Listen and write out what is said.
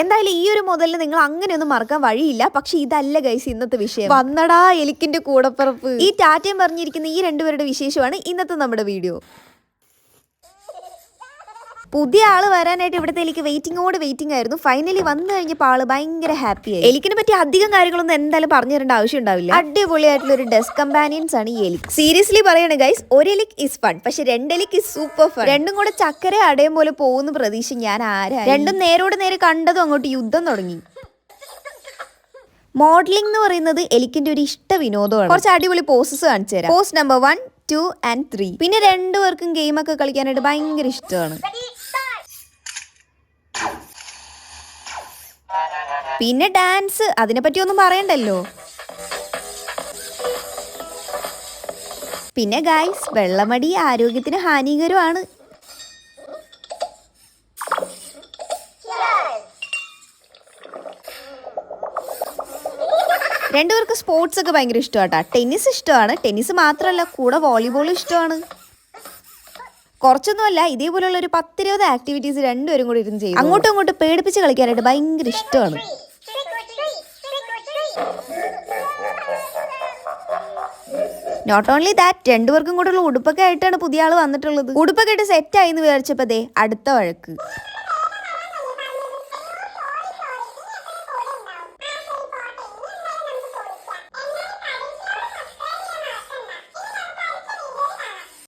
എന്തായാലും ഈ ഒരു മുതലിൽ നിങ്ങൾ അങ്ങനെയൊന്നും മറക്കാൻ വഴിയില്ല. പക്ഷെ ഇതല്ല ഗൈസ് ഇന്നത്തെ വിഷയം. വന്നടാ എലിക്കിന്റെ കൂടപ്പിറപ്പ്. ഈ ടാറ്റയും പറഞ്ഞിരിക്കുന്ന ഈ രണ്ടുപേരുടെ വിശേഷമാണ് ഇന്നത്തെ നമ്മുടെ വീഡിയോ. പുതിയ ആൾ വരാനായിട്ട് ഇവിടുത്തെ എലിക്ക് വെയിറ്റിംഗോട് വെയിറ്റിംഗ് ആയിരുന്നു. ഫൈനലി വന്നു കഴിഞ്ഞപ്പോൾ ആൾ ഭയങ്കര ഹാപ്പി ആയി. എലിക്കിനെ പറ്റി അധികം കാര്യങ്ങളൊന്നും എന്തായാലും പറഞ്ഞു തരേണ്ട ആവശ്യം ഉണ്ടാവില്ല. അടിപൊളിയായിട്ടുള്ള ഒരു ഡെസ്ക് കമ്പാനിയൻസ് ആണ് ഈ എലിക്. സീരിയസ്ലി പറയാണ് ഗൈസ് ഒരു എലിക്ക് ഇസ് ഫൺ പക്ഷെ രണ്ട് എലിക് ഇസ് സൂപ്പർ ഫൺ രണ്ടും കൂടെ ചക്കര അടയും പോലെ പോകുന്ന പ്രതീക്ഷ ഞാൻ ആരാ രണ്ടും നേരോട് നേരെ കണ്ടതും അങ്ങോട്ട് യുദ്ധം തുടങ്ങി. മോഡലിംഗ് എന്ന് പറയുന്നത് എലിക്കിന്റെ ഒരു ഇഷ്ട വിനോദമാണ്. കുറച്ച് അടിപൊളി പോസസ് കാണിച്ചു തരാം. Pose number one two and three പിന്നെ രണ്ടുപേർക്കും ഗെയിമൊക്കെ കളിക്കാനായിട്ട് ഭയങ്കര ഇഷ്ടമാണ്. പിന്നെ ഡാൻസ് അതിനെ പറ്റി ഒന്നും പറയണ്ടല്ലോ. പിന്നെ ഗായ്സ് വെള്ളമടി ആരോഗ്യത്തിന് ഹാനികരമാണ്. രണ്ടുപേർക്ക് സ്പോർട്സ് ഒക്കെ ഭയങ്കര ഇഷ്ടമാട്ടാ. ടെന്നീസ് ഇഷ്ടമാണ്. ടെന്നീസ് മാത്രമല്ല കൂടെ വോളിബോളും ഇഷ്ടമാണ്. കുറച്ചൊന്നുമല്ല ഇതേപോലെയുള്ള ഒരു പത്തിരുപത് ആക്ടിവിറ്റീസ് രണ്ടുപേരും കൂടി ഇരുന്ന് ചെയ്യും അങ്ങോട്ടും ഇങ്ങോട്ടും പേടിപ്പിച്ച് കളിക്കാനായിട്ട് ഭയങ്കര ഇഷ്ടമാണ്. നോട്ട് ഓൺലി ദാറ്റ് രണ്ടുപേർക്കും കൂടെയുള്ള ഉടുപ്പൊക്കെ ആയിട്ടാണ് പുതിയ ആൾ വന്നിട്ടുള്ളത്. ഉടുപ്പൊക്കെ ഇട്ട് സെറ്റ് ആയി എന്ന് വിചാരിച്ചപ്പോ ദേ അടുത്ത വഴക്ക്.